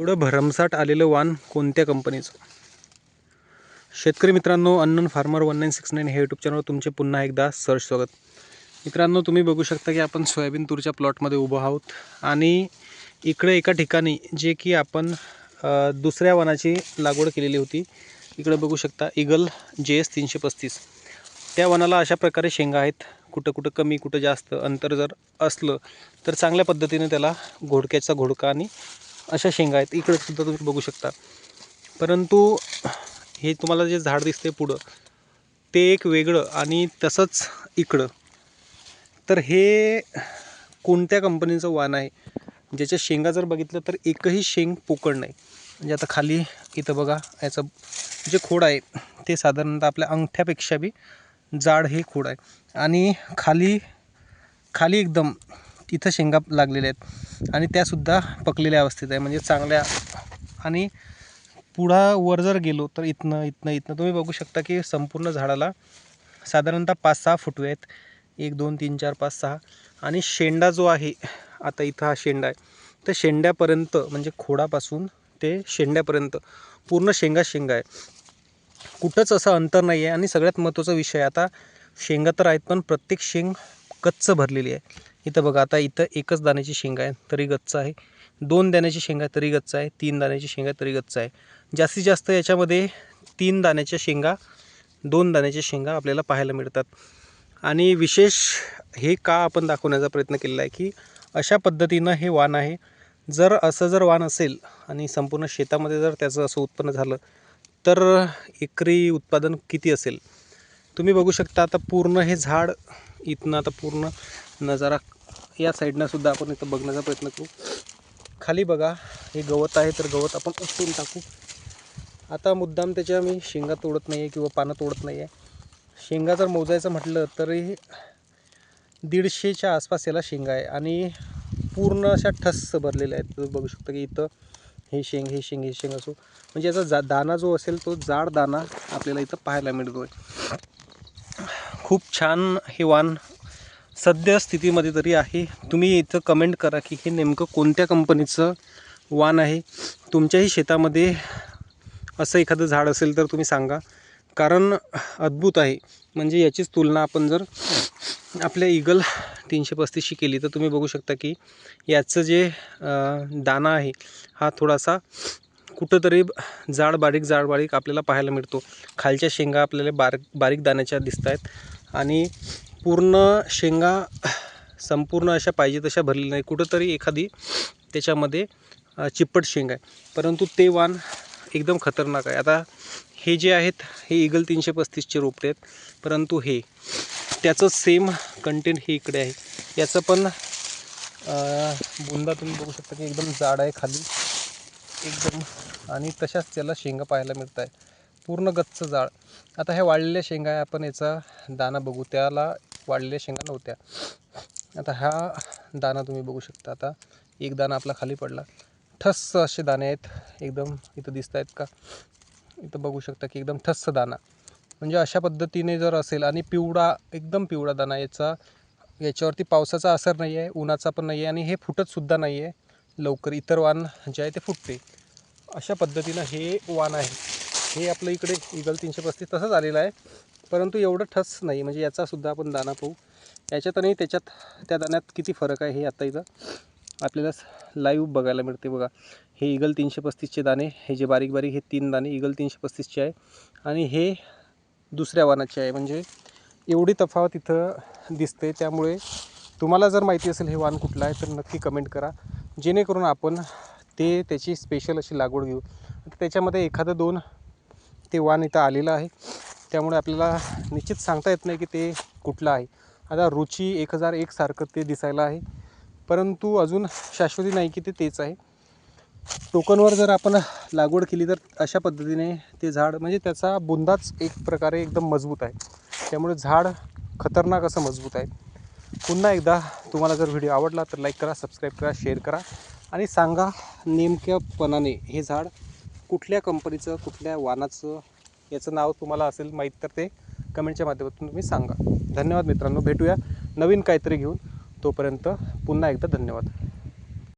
एवढं भरमसाट आलेलं वाण कोणत्या कंपनीचं? शेतकरी मित्रांनो अन्न farmer one nine six nine हे यूट्यूब चॅनलवर तुमचे पुन्हा एकदा सर्च स्वागत. मित्रांनो तुम्ही बघू शकता की आपण सोयाबीन तूरच्या प्लॉटमध्ये उभं आहोत आणि इकडे एका ठिकाणी जे की आपण दुसऱ्या वनाची लागवड केलेली होती. इकडे बघू शकता इगल जे एस तीनशे पस्तीस. त्या वनाला अशा प्रकारे शेंगा आहेत. कुठं कुठं कमी कुठं जास्त अंतर जर असलं तर चांगल्या पद्धतीने त्याला घोडक्याचा घोडका आणि अशा शेंगा आहेत. इकडे सुद्धा तुम्ही बघू शकता. परंतु हे तुम्हाला जे झाड दिसते पुढं ते एक वेगळं आणि तसंच इकडं. तर हे कोणत्या कंपनीचं वाण आहे? ज्याच्या शेंगा जर बघितलं तर एकही शेंग पोकळ नाही. म्हणजे आता खाली इथं बघा याचं जे खोड आहे ते साधारणतः आपल्या अंगठ्यापेक्षा बी जाड हे खोड आहे. आणि खाली खाली एकदम तिथं शेंगा लागलेल्या आहेत. आणि त्यासुद्धा पकलेल्या अवस्थेत आहे. म्हणजे चांगल्या आणि पुढा वर जर गेलो तर इथनं इथनं इथनं तुम्ही बघू शकता की संपूर्ण झाडाला साधारणतः पाच सहा फुटवे आहेत. एक दोन तीन चार पाच सहा. आणि शेंडा जो आहे आता इथं हा शेंडा आहे. तर शेंड्यापर्यंत म्हणजे खोडापासून ते शेंड्यापर्यंत पूर्ण शेंगा शेंगा आहे. कुठंच असं अंतर नाही आहे आणि सगळ्यात महत्त्वाचा विषय आता शेंगा तर आहेत पण प्रत्येक शेंग कच्च भरलेली आहे. इथं बघा आता इथं एकच दाण्याची शेंगा आहे तरी गच्च आहे. दोन दाण्याची शेंगा तरी गच्च आहे तीन दाण्याची शेंगा तरी गच्च आहे. जास्तीत जास्त याच्यामध्ये तीन दाण्याच्या शेंगा दोन दाण्याच्या शेंगा आपल्याला पाहायला मिळतात. आणि विशेष हे का आपण दाखवण्याचा प्रयत्न केलेला आहे की अशा पद्धतीनं हे वाण आहे. जर असं जर वाण असेल आणि संपूर्ण शेतामध्ये जर त्याचं असं उत्पन्न झालं तर एकरी उत्पादन किती असेल? तुम्ही बघू शकता आता पूर्ण हे झाड इथनं आता पूर्ण नजारा या साईडनं सुद्धा आपण इथं बघण्याचा प्रयत्न करू. खाली बघा हे गवत आहे तर गवत आपण उचलून टाकू. आता मुद्दाम त्याच्या मी शेंगा तोडत नाही आहे किंवा पानं तोडत नाही आहे शेंगा जर मोजायचं म्हटलं तरी दीडशेच्या आसपास याला शेंगा आहे. आणि पूर्ण अशा ठस्स भरलेल्या आहेत. तुम्ही बघू शकता की इथं हे शेंग हे शेंग हे शेंग असो. म्हणजे याचा जा दाना जो असेल तो जाड दाना आपल्याला इथं पाहायला मिळतो आहे खूप छान हे वाण सद्यस्थितीमध्ये तरी आहे. तुम्ही इथं कमेंट करा की हे नेमकं कोणत्या कंपनीचं वाण आहे? तुमच्याही शेतामध्ये असं एखादं झाड असेल तर तुम्ही सांगा. कारण अद्भुत आहे. म्हणजे याचीच तुलना आपण जर आपल्या इगल तीनशे पस्तीसशी केली तर तुम्ही बघू शकता की याचं जे दाना आहे हा थोडासा कुठंतरी जाड बारीक जाड बारीक आपल्याला पाहायला मिळतो. खालच्या शेंगा आपल्याला बारीक बारीक दाण्याच्या दिसत आहेत आणि पूर्ण शेंगा संपूर्ण अशा पाहिजे तशा भरलेल्या नाही कुठंतरी एखादी त्याच्यामध्ये चिप्पट शेंगा आहे परंतु ते वाण एकदम खतरनाक आहे. आता हे जे आहेत हे इगल तीनशे पस्तीसचे रोपटे आहेत. परंतु हे त्याचं सेम कंटेंट हे इकडे आहे. याचं पण बुंदा तुम्ही बघू शकता की एकदम जाड आहे खाली. एकदम आणि तशाच त्याला शेंगा पाहायला मिळत आहे पूर्ण गच्च जाळ आता ह्या वाळलेल्या शेंगा आहे आपण याचा दाना बघू. त्याला वाढलेल्या शेंगा नव्हत्या. आता हा दाना तुम्ही बघू शकता. आता एक दाना आपला खाली पडला. ठस्स असे दाणे आहेत. एकदम इथं दिसत आहेत का? इथं बघू शकता की एकदम ठस्स दाना म्हणजे अशा पद्धतीने जर असेल आणि पिवळा एकदम पिवळा दाना याचा याच्यावरती पावसाचा असर नाही आहे उन्हाचा पण नाही आहे आणि हे फुटतसुद्धा नाही आहे लवकर इतर वाण जे आहे ते फुटते. अशा पद्धतीनं हे वाण आहे. हे आपलं इकडे इगल तीनशे पस्तीस तसंच आलेलं आहे. परंतु एवढं ठस नाही म्हणजे याचासुद्धा आपण दाना पाहू. याच्यात आणि त्याच्यात त्या दाण्यात किती फरक आहे हे आता इथं आपल्याला लाईव्ह बघायला मिळते बघा. हे इगल तीनशे पस्तीसचे दाणे हे जे बारीक बारीक हे तीन दाणे इगल तीनशे पस्तीसचे आहे. आणि हे दुसऱ्या वानाचे आहे म्हणजे एवढी तफावत इथं दिसते. त्यामुळे तुम्हाला जर माहिती असेल हे वाण कुठलं आहे तर नक्की कमेंट करा. जेणेकरून आपण ते त्याची स्पेशल अशी लागवड घेऊ. त्याच्यामध्ये एखादं दोन ते वाण इथं आलेलं आहे. त्यामुळे आपल्याला निश्चित सांगता येत नाही की ते कुठलं आहे. आता रुची एक हजार एकसारखं ते दिसायला आहे. परंतु अजून शाश्वती नाही की ते तेच आहे. टोकनवर जर आपण लागवड केली तर अशा पद्धतीने ते झाड म्हणजे त्याचा बुंदाच एक प्रकारे एकदम मजबूत आहे. त्यामुळे झाड खतरनाक असं मजबूत आहे. पुन्हा एकदा तुम्हाला जर व्हिडिओ आवडला तर लाईक करा सबस्क्राईब करा शेअर करा आणि सांगा नेमक्यापणाने हे झाड कुठल्या कंपनीचं कुठल्या वानाचं याचं नाव तुम्हाला असेल माहीत तर ते कमेंटच्या माध्यमातून तुम्ही सांगा. धन्यवाद मित्रांनो भेटूया नवीन काहीतरी घेऊन. तोपर्यंत पुन्हा एकदा धन्यवाद.